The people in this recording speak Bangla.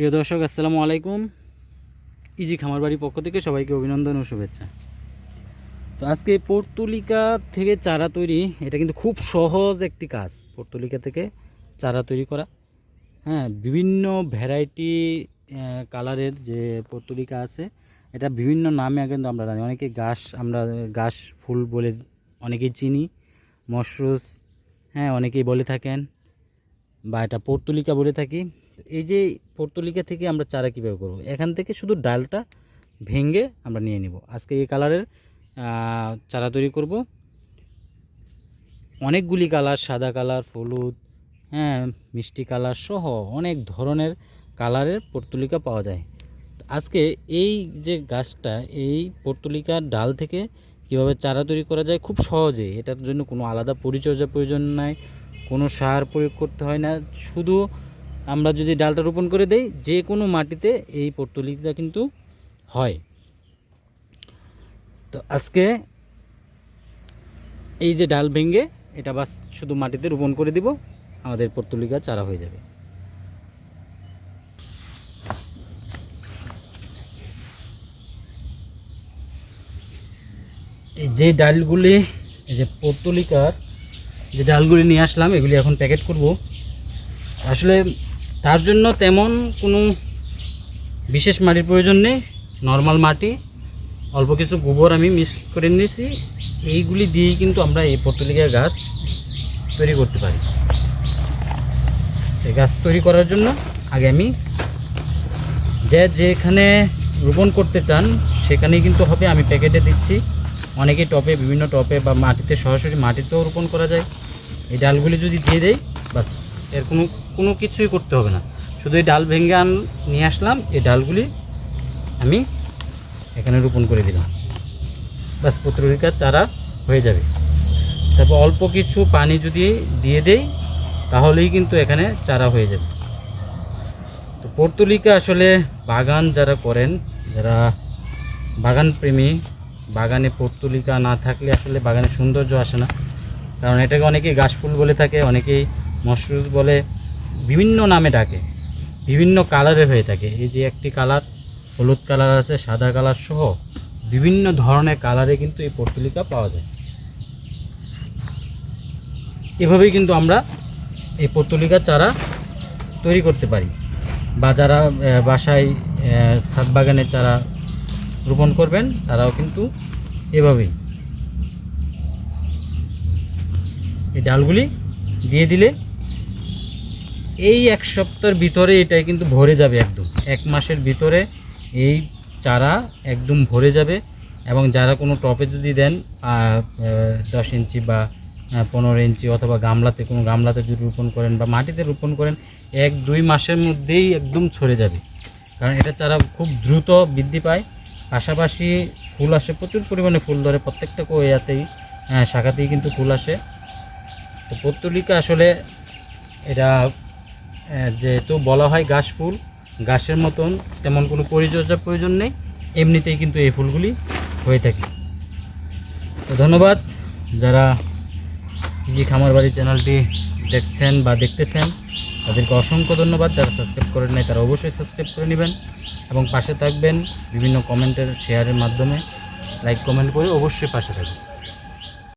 প্রিয় দর্শক, আসসালামু আলাইকুম। ইজি খামার বাড়ির পক্ষ থেকে সবাইকে অভিনন্দন ও শুভেচ্ছা। তো আজকে পর্তুলিকা থেকে চারা তৈরি, এটা কিন্তু খুব সহজ একটি কাজ। পর্তুলিকা থেকে চারা তৈরি করা। হ্যাঁ বিভিন্ন ভ্যারাইটি কালারের যে পর্তুলিকা আছে, এটা বিভিন্ন নামে কিন্তু আমরা জানি। অনেকে ঘাস, আমরা ঘাস, ফুল বলে অনেকেই চিনি। মশরুস হ্যাঁ অনেকেই বলে থাকেন। বা এটা পর্তুলিকা বলে থাকি। এই যে পর্তুলিকা থেকে আমরা চারা কীভাবে করব? এখান থেকে শুধু ডালটা ভেঙে আমরা নিয়ে নিব। আজকে এই কালারের চারা তৈরি করব। অনেকগুলি কালার, সাদা কালার, হলুদ হ্যাঁ মিষ্টি কালার সহ অনেক ধরনের কালারের পর্তুলিকা পাওয়া যায়। আজকে এই যে গাছটা, এই পর্তুলিকার ডাল থেকে কীভাবে চারা তৈরি করা যায় খুব সহজে। এটার জন্য কোনো আলাদা পরিচর্যা প্রয়োজন নাই, কোনো সার প্রয়োগ করতে হয় না। শুধু আমরা যদি ডালটা রোপণ করে দেই, যে কোনো মাটিতে এই পর্তুলিকা কিন্তু হয়। তো আজকে এই যে ডাল ভেঙে এটা বাস শুধু মাটিতে রোপণ করে দিব, আমাদের পর্তুলিকা চারা হয়ে যাবে। এই যে ডালগুলি, এই যে পর্তুলিকার যে ডালগুলি নিয়ে আসলাম, এগুলি এখন প্যাকেট করব। আসলে তার জন্য তেমন কোনো বিশেষ মাটির প্রয়োজন নেই। নর্মাল মাটি, অল্প কিছু গোবর আমি মিক্স করে নিয়েছি। এইগুলি দিয়েই কিন্তু আমরা এই পর্তুলিকা গাছ তৈরি করতে পারি। এই গাছ তৈরি করার জন্য আগে আমি যে যেখানে রোপণ করতে চান, সেখানেই কিন্তু হবে আমি প্যাকেটে দিচ্ছি। অনেকেই টপে, বিভিন্ন টপে বা মাটিতে সরাসরি মাটিতেও রোপণ করা যায়। এই ডালগুলি যদি দিয়ে দেয় বাসের কোনো কোনো কিছুই করতে হবে না। শুধু এই ডাল ভেঙে আন নিয়ে আসলাম, এই ডালগুলি আমি এখানে রোপণ করে দিলাম। বাস পত্রিকার চারা হয়ে যাবে। তারপর অল্প কিছু পানি যদি দিয়ে দেই, তাহলেই কিন্তু এখানে চারা হয়ে যাবে। তো পর্তুলিকা আসলে বাগান যারা করেন, যারা বাগান প্রেমী, বাগানে পর্তুলিকা না থাকলে আসলে বাগানে সৌন্দর্য আসে না। কারণ এটাকে অনেকেই ঘাসফুল বলে থাকে, অনেকেই মশরুজ বলে। বিভিন্ন নামে ডাকে, বিভিন্ন কালারের হয়ে থাকে। এই যে একটি কালার, হলুদ কালার আছে, সাদা কালার সহ বিভিন্ন ধরনের কালারে কিন্তু এই পর্তুলিকা পাওয়া যায়। এভাবেই কিন্তু আমরা এই পর্তুলিকা চারা তৈরি করতে পারি বা যারা বাসায় ছাদ চারা রোপণ করবেন, তারাও কিন্তু এভাবেই। এই ডালগুলি দিয়ে দিলে এই এক সপ্তাহের ভিতরে এটাই কিন্তু ভরে যাবে একদম। এক মাসের ভিতরে এই চারা একদম ভরে যাবে এবং যারা কোনো টপে যদি দেন দশ ইঞ্চি বা পনেরো ইঞ্চি অথবা গামলাতে, কোনো গামলাতে যদি রোপণ করেন বা মাটিতে রোপণ করেন, এক দুই মাসের মধ্যেই একদম ছড়ে যাবে। কারণ এটা চারা খুব দ্রুত বৃদ্ধি পায়। পাশাপাশি ফুল আসে, প্রচুর পরিমাণে ফুল ধরে প্রত্যেকটা কোয়াতেই শাখাতেই কিন্তু ফুল আসে। তো পত্তলিকা আসলে এটা যেহেতু বলা হয় ঘাস ফুল, ঘাসের মতন তেমন কোনো পরিচর্যার প্রয়োজন নেই, এমনিতেই কিন্তু এই ফুলগুলি হয়ে থাকে। তো ধন্যবাদ যারা ইজি খামার বাড়ি চ্যানেলটি দেখছেন বা দেখতেছেন, তাদেরকে অসংখ্য ধন্যবাদ। যারা সাবস্ক্রাইব করেন নাই, তারা অবশ্যই সাবস্ক্রাইব করে নেবেন এবং পাশে থাকবেন। বিভিন্ন কমেন্টের শেয়ারের মাধ্যমে লাইক, কমেন্ট করে অবশ্যই পাশে থাকবেন।